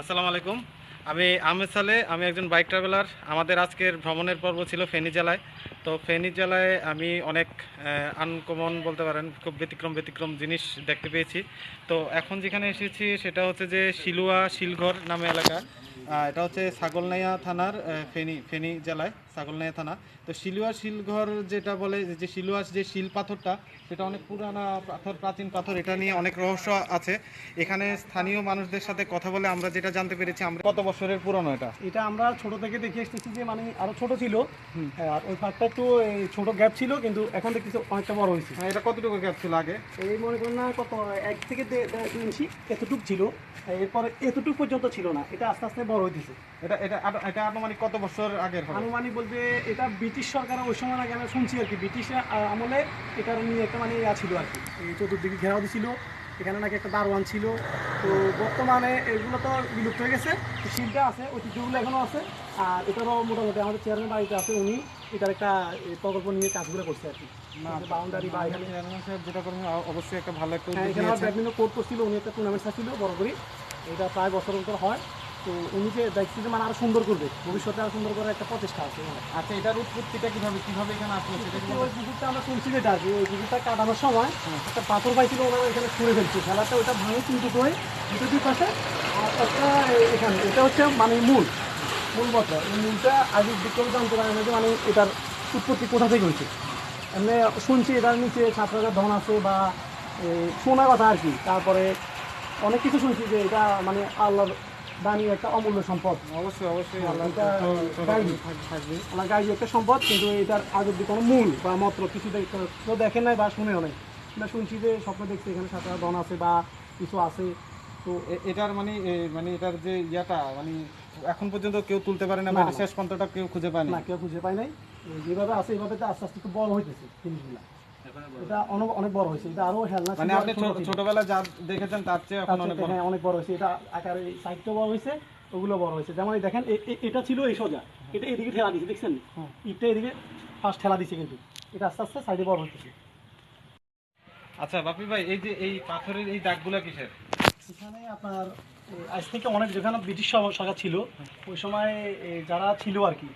আসসালামু আলাইকুম। আমি আহমেদ সালে, আমি একজন বাইক ট্রাভেলার আমাদের আজকের ভ্রমণের পর্ব ছিল ফেনী জেলায়। তো ফেনী জেলায় আমি অনেক আনকমন বলতে পারেন খুব ব্যতিক্রম ব্যতিক্রম জিনিস দেখতে পেয়েছি। তো এখন যেখানে এসেছি সেটা হচ্ছে যে শিলুয়া শিলঘর নামে এলাকা। এটা হচ্ছে ছাগলনাইয়া থানার ফেনী ফেনী জেলায় ছাগলনাইয়া থানা। তো শিলুয়া শিলঘর যেটা বলে যে শিলুয়া যে শিল পাথরটা সেটা অনেক পুরানা পাথর প্রাচীন পাথর এটা নিয়ে অনেক রহস্য আছে। এখানে স্থানীয় মানুষদের সাথে কথা বলে আমরা যেটা জানতে পেরেছি আমরা কত বছরের পুরনো এটা? এটা আমরা ছোট থেকে দেখে এসেছি যে মানে আরও ছোট ছিল। আর ওই ফাঁকটা একটু এই, ছোট গ্যাপ ছিল কিন্তু এখন দেখতেছি অনেকটা বড় হয়েছে। হ্যাঁ, এটা কতটুকু গ্যাপ ছিল আগে? এই মনে করেন না কত এক থেকে দে- ইঞ্চি এতটুক ছিল। এরপরে এতটুক পর্যন্ত ছিল না এটা আস্তে আস্তে বড় হইতেছে। এটা এটা এটা আনুমানিক কত বছর আগের আনুমানিক বলতে এটা ব্রিটিশ সরকার ওই সময় আগে আমি শুনছি আর কি ব্রিটিশ আমলে এটার নিয়ে একটা মানে ইয়া ছিল আর কি। এই চতুর্দিকে ঘেরাও দিছিল এখানে নাকি একটা দারোয়ান ছিল। তো বর্তমানে এগুলো তো বিলুপ্ত হয়ে গেছে তো শিলটা আছে ঐতিহ্যগুলো এখনও আছে। আর এটারও মোটামুটি আমাদের চেয়ারম্যান বাড়িতে আছে উনি। এটার একটা প্রকল্প নিয়ে কাজগুলো করছে আর কি। বাউন্ডারি বা এখানে যেটা করেন অবশ্যই একটা ভালো একটা হ্যাঁ এখানে নিয়েছেন। ব্যাডমিন্টন কোর্ট করছিল উনি একটা টুর্নামেন্ট ছিল বড় করে। এটা প্রায় বছর অন্তর হয়। তো উনি যে দেখছি যে মানে আরও সুন্দর করবে। ভবিষ্যতে আরও সুন্দর করার একটা প্রচেষ্টা আছে। আচ্ছা এটার উৎপত্তিটা কীভাবে কীভাবে এখানে আসলো সেটা ওই পুকুরটা আমরা শুনছি যেটা আর ওই পুকুরটা কাটানোর সময় একটা পাথর পাইছিল ওনারা এখানে ছুঁড়ে ফেলছে। খেলাটা ওটা ভাঙে কিন্তু দুটো দুই পাশে আর একটা এখানে। এটা হচ্ছে মানে মূল। মূল কথা এই মূলটা আগে বিক্রম জানতে পারে না যে মানে এটার উৎপত্তি কোথা থেকে হয়েছে? এমনি শুনছি এটার নিচে হাজার ধন আছে বা শোনা কথা আর কি। তারপরে অনেক কিছু শুনছি যে এটা মানে আল্লাহর দানি একটা অমূল্য সম্পদ। অবশ্যই অবশ্যই আল্লাহ। থাক- থাকবে। আমার একটা সম্পদ কিন্তু এটার আগে অব্দি কোনো মূল বা মাত্র কিছু দেখেন নাই বা শুনেও নাই। আমরা শুনছি যে স্বপ্ন দেখছি এখানে আট ধন আছে বা কিছু আছে। তো এটার মানে মানে এটার যে ইয়াটা মানে এখন পর্যন্ত কেউ তুলতে পারে না বা না, এটা না। শেষ পর্যন্তটা কেউ খুঁজে পায় না কেউ খুঁজে পায় নাই। যেভাবে আছে এইভাবে তো আস্তে আস্তে একটু বড় হইতেছে জিনিসগুলা। এটা অনেক বড় হয়েছে। এটা আরও হেলনা মানে আপনি ছো- ছোটবেলায় যা দেখেছেন তার চেয়ে এখন অনেক বড়। হ্যাঁ অনেক বড় হয়েছে। এটা আকারে সাইডটাও বড় হয়েছে ওগুলো বড় হয়েছে। যেমন দেখেন এটা ছিল এই সোজা। এটা এদিকে ঠেলা দিছে দেখছেন? ইটটা এদিকে ফার্স্ট ঠেলা দিছে কিন্তু। এটা আস্তে আস্তে সাইডে বড় হইতেছে। আচ্ছা বাপি ভাই এই যে এই পাথরের এই দাগগুলা কিসের? এখানে আপনার আজ থেকে অনেক যেখানে ব্রিটিশ সরকার ছিল ওই সময় যারা ছিল আর কি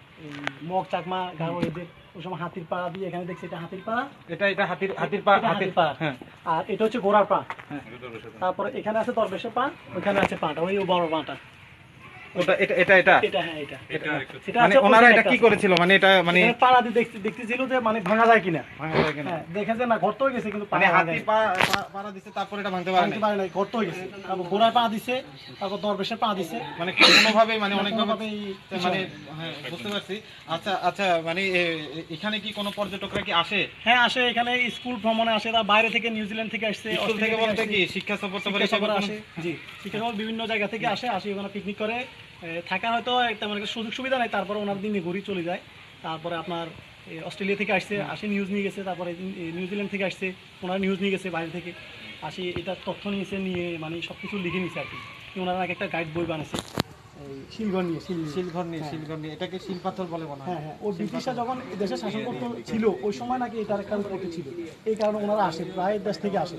মগ চাকমা গাঁও এদের ওই সময় হাতির পাড়া দিয়ে এখানে দেখছি এটা হাতির পাড়া? এটা এটা হাতির হাতির পা হাতির পা হ্যাঁ। আর এটা হচ্ছে ঘোড়ার পা হ্যাঁ। তারপরে এখানে আছে দরবেশের পা ওইখানে আছে পাটা ওই বড় পাটা ওটা এটা এটা এটা? এটা হ্যাঁ এটা। এটা মানে ওনারা এটা কি করেছিল? মানে এটা মানে পাড়া দিয়ে দেখতে দেখতেছিল যে মানে ভাঙা যায় কিনা। ভাঙা যায় কিনা? হ্যাঁ দেখেছে না গর্ত হয়ে গেছে কিন্তু মানে হাতি পাড়া দিছে তারপর এটা ভাঙতে পারে ভাঙতে না পারে নাই গর্ত হয়ে গেছে। তারপর পা দিছে তারপর দরবেশের পা দিছে। মানে কোনোভাবে মানে অনেক কোনোভাবেই মানে হ্যাঁ বুঝতে পারছি। আচ্ছা আচ্ছা মানে এখানে কি কোনো পর্যটকরা কি আসে? হ্যাঁ আসে। এখানে স্কুল ভ্রমণে আসে তারা বাইরে থেকে নিউজিল্যান্ড থেকে আসছে স্কুল থেকে বলতে কি শিক্ষা সফর সফর কোনো- আসে জি। শিক্ষা সফর বিভিন্ন জায়গা থেকে আসে আসে ওখানে পিকনিক করে। এ, থাকার হয়তো তেমন একটা সুযোগ সুবিধা নাই তারপরে ওনার দিনে ঘুরি চলে যায়। তারপরে আপনার অস্ট্রেলিয়া থেকে আসছে আসে নিউজ নিয়ে গেছে তারপরে নিউজিল্যান্ড থেকে আসছে ওনারা নিউজ নিয়ে গেছে বাইরে থেকে। আসি এটা তথ্য নিয়েছে নিয়ে মানে সব কিছু লিখে নিয়েছে আর কি। ওনারা এক একটা গাইড বই বানাইছে। এই নিয়ে শিলঘর নিয়ে শিলঘর নিয়ে। এটাকে শিলপাথর বলে মনে হয়। হ্যাঁ হ্যাঁ ও ব্রিটিশরা যখন দেশে শাসন করতে ছিল ওই সময় নাকি এটার একটা উৎপত্তি ছিল। এই কারণে ওনারা আসে প্রায় দেশ থেকে আসে।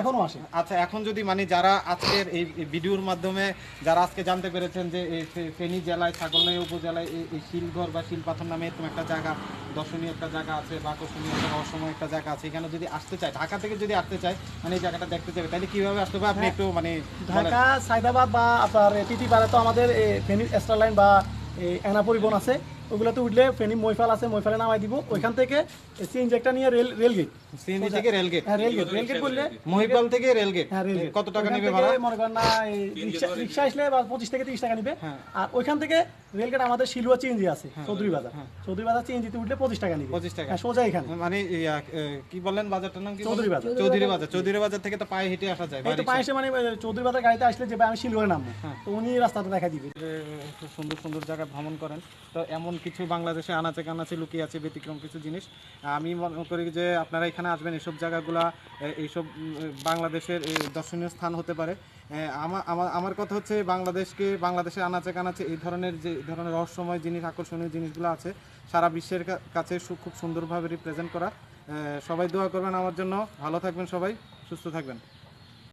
এখনও আসে। আচ্ছা এখন যদি মানে যারা আজকের এই ভিডিওর মাধ্যমে যারা আজকে জানতে পেরেছেন যে এই ফেনী জেলায় ছাগলনাই উপজেলায় এই এই শিলঘর বা শিলপাথর নামে এরকম একটা জায়গা দর্শনীয় একটা জায়গা আছে বা আকর্ষণীয় একটা রহস্যময় একটা জায়গা আছে এখানে যদি আসতে চায় ঢাকা থেকে যদি আসতে চায় মানে এই জায়গাটা দেখতে যাবে তাহলে কীভাবে আসতে হবে? আপনি একটু মানে ঢাকা সাইদাবাদ বা আপনার টিটি পাড়া তো আমাদের ফেনি এক্সট্রা লাইন বা এনা পরিবহন আছে। ওগুলোতে উঠলে ফেনী মৈফাল আছে মৈফালে নামাই দিব। ওইখান থেকে সিএনজি একটা নিয়ে রেল রেল গেট সিএনজি থেকে রেলগেট হ্যাঁ রেল গেট রেল গেট বললে মহিপাল থেকে রেলগেট হ্যাঁ রেল গেট কত টাকা নেবে ভাড়া? মনে করেন না রিক্সা আসলে বা পঁচিশ থেকে তিরিশ টাকা নিবে। হ্যাঁ। আর ওইখান থেকে রেল গেট আমাদের শিলুয়া চিএনজি আছে চৌধুরী বাজার। চৌধুরী বাজার চিএনজিতে উঠলে পঁচিশ টাকা নিবে। 25 টাকা। হ্যাঁ, সোজা এখানে। মানে কি বললেন বাজারটার নাম কি চৌধুরী বাজার। চৌধুরী বাজার। চৌধুরী বাজার থেকে তো পায়ে হেঁটে আসা যায় তো বাড়ি পাঁচশে মানে চৌধুরী বাজার গাড়িতে আসলে যে আমি শিলুয়ারে নামবো। তো উনি রাস্তাটা দেখা দিবে। সুন্দর সুন্দর জায়গা ভ্রমণ করেন। তো এমন কিছু বাংলাদেশে আনাচে কানাচে লুকিয়ে আছে, ব্যতিক্রম কিছু জিনিস। আমি মনে করি যে আপনারা এখানে আসবেন, এসব জায়গাগুলা এইসব বাংলাদেশের দর্শনীয় স্থান হতে পারে। আমার আমা- আমা- আমার কথা হচ্ছে বাংলাদেশকে, বাংলাদেশের আনাচে কানাচে এই ধরনের যে ধরনের রহস্যময় জিনিস, আকর্ষণীয় জিনিসগুলো আছে, সারা বিশ্বের কাছে খুব সুন্দরভাবে রিপ্রেজেন্ট করা। সবাই দোয়া করবেন আমার জন্য। ভালো থাকবেন সবাই, সুস্থ থাকবেন।